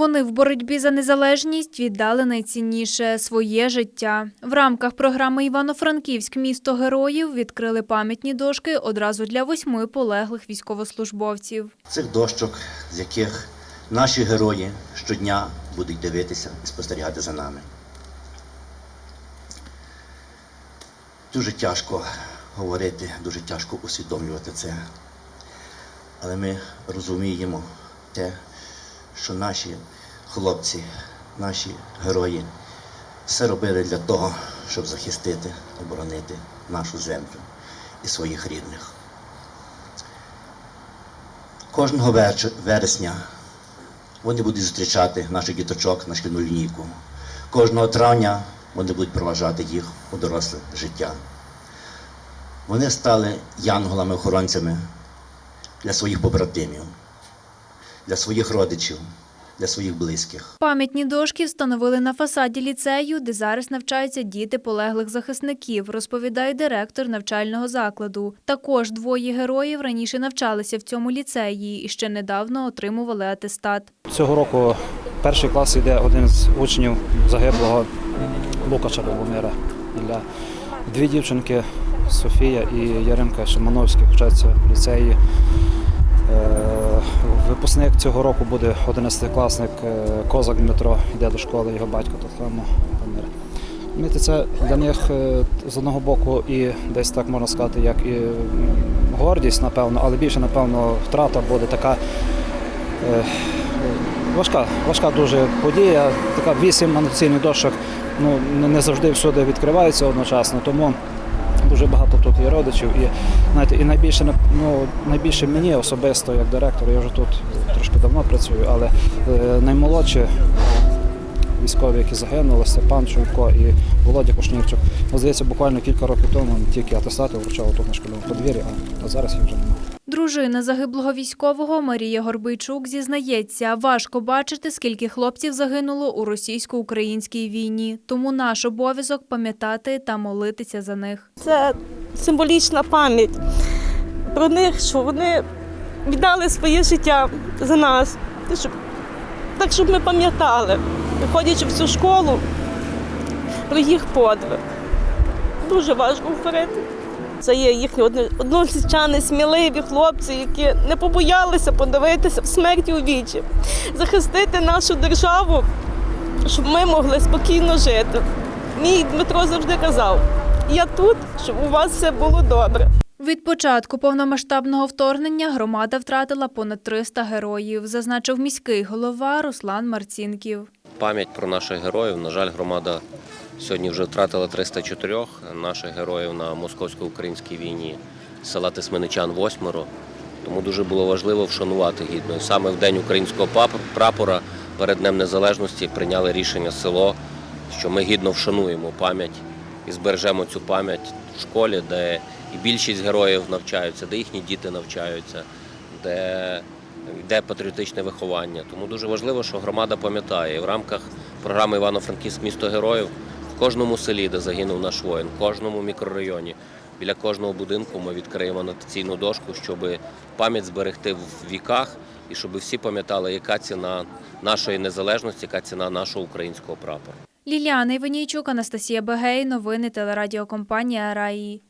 Вони в боротьбі за незалежність віддали найцінніше своє життя. В рамках програми Івано-Франківськ місто героїв відкрили пам'ятні дошки одразу для восьми полеглих військовослужбовців. Цих дощок, з яких наші герої щодня будуть дивитися і спостерігати за нами. Дуже тяжко говорити, дуже тяжко усвідомлювати це. Але ми розуміємо те, що наші хлопці, наші герої все робили для того, щоб захистити, оборонити нашу землю і своїх рідних. Кожного вересня вони будуть зустрічати наших діточок на шкільну лінійку. Кожного травня вони будуть проважати їх у доросле життя. Вони стали янголами-охоронцями для своїх побратимів, для своїх родичів, для своїх близьких. Пам'ятні дошки встановили на фасаді ліцею, де зараз навчаються діти полеглих захисників, розповідає директор навчального закладу. Також двоє героїв раніше навчалися в цьому ліцеї і ще недавно отримували атестат. Цього року перший клас йде один з учнів загиблого Лукача Любомира. Ілля. Дві дівчинки Софія і Яринка Шимановські вчаться в ліцеї. Випускник цього року буде 11-класник е, Козак Дмитро, йде до школи, його батько так само помер. Знаєте, Це для них е, з одного боку і десь так можна сказати, як і гордість, напевно, але більше, напевно, втрата буде така е, важка, важка дуже подія. Така вісім анотаційних дошок ну, не- завжди всюди відкриваються одночасно, тому дуже багато тут є родичів. І, знаєте, і найбільше, ну, найбільше мені особисто, як директор, я вже тут трошки давно працюю, але е, наймолодші військові, які загинули, Степан Чуйко і Володя Кушнірчук. Здається, буквально кілька років тому тільки атестати вручали тут на шкільному подвір'ї, а зараз їх вже немає. Дружина загиблого військового Марія Горбийчук зізнається, важко бачити, скільки хлопців загинуло у російсько-українській війні. Тому наш обов'язок пам'ятати та молитися за них. Це символічна пам'ять про них, що вони віддали своє життя за нас. Щоб, так, щоб ми пам'ятали, виходячи в цю школу, про їх подвиг. Дуже важко говорити. Це є їхні одно- односельчани, сміливі хлопці, які не побоялися подивитися в смерті у вічі, захистити нашу державу, щоб ми могли спокійно жити. Мій Дмитро завжди казав: я тут, щоб у вас все було добре. Від початку повномасштабного вторгнення громада втратила понад 300 героїв, зазначив міський голова Руслан Марцінків. Пам'ять про наших героїв. На жаль, громада сьогодні вже втратила 304 наших героїв на московсько-українській війні села Тисменичан восьмеро. Тому дуже було важливо вшанувати гідно. Саме в день українського прапора перед Днем Незалежності прийняли рішення село, що ми гідно вшануємо пам'ять і збережемо цю пам'ять в школі, де і більшість героїв навчаються, де їхні діти навчаються, де йде патріотичне виховання. Тому дуже важливо, що громада пам'ятає. В рамках програми Івано-Франківськ місто героїв в кожному селі, де загинув наш воїн, в кожному мікрорайоні, біля кожного будинку ми відкриємо анотаційну дошку, щоб пам'ять зберегти в віках і щоб всі пам'ятали, яка ціна нашої незалежності, яка ціна нашого українського прапора. Ліліана Іванійчук, Анастасія Бегей. Новини телерадіокомпанія Раї.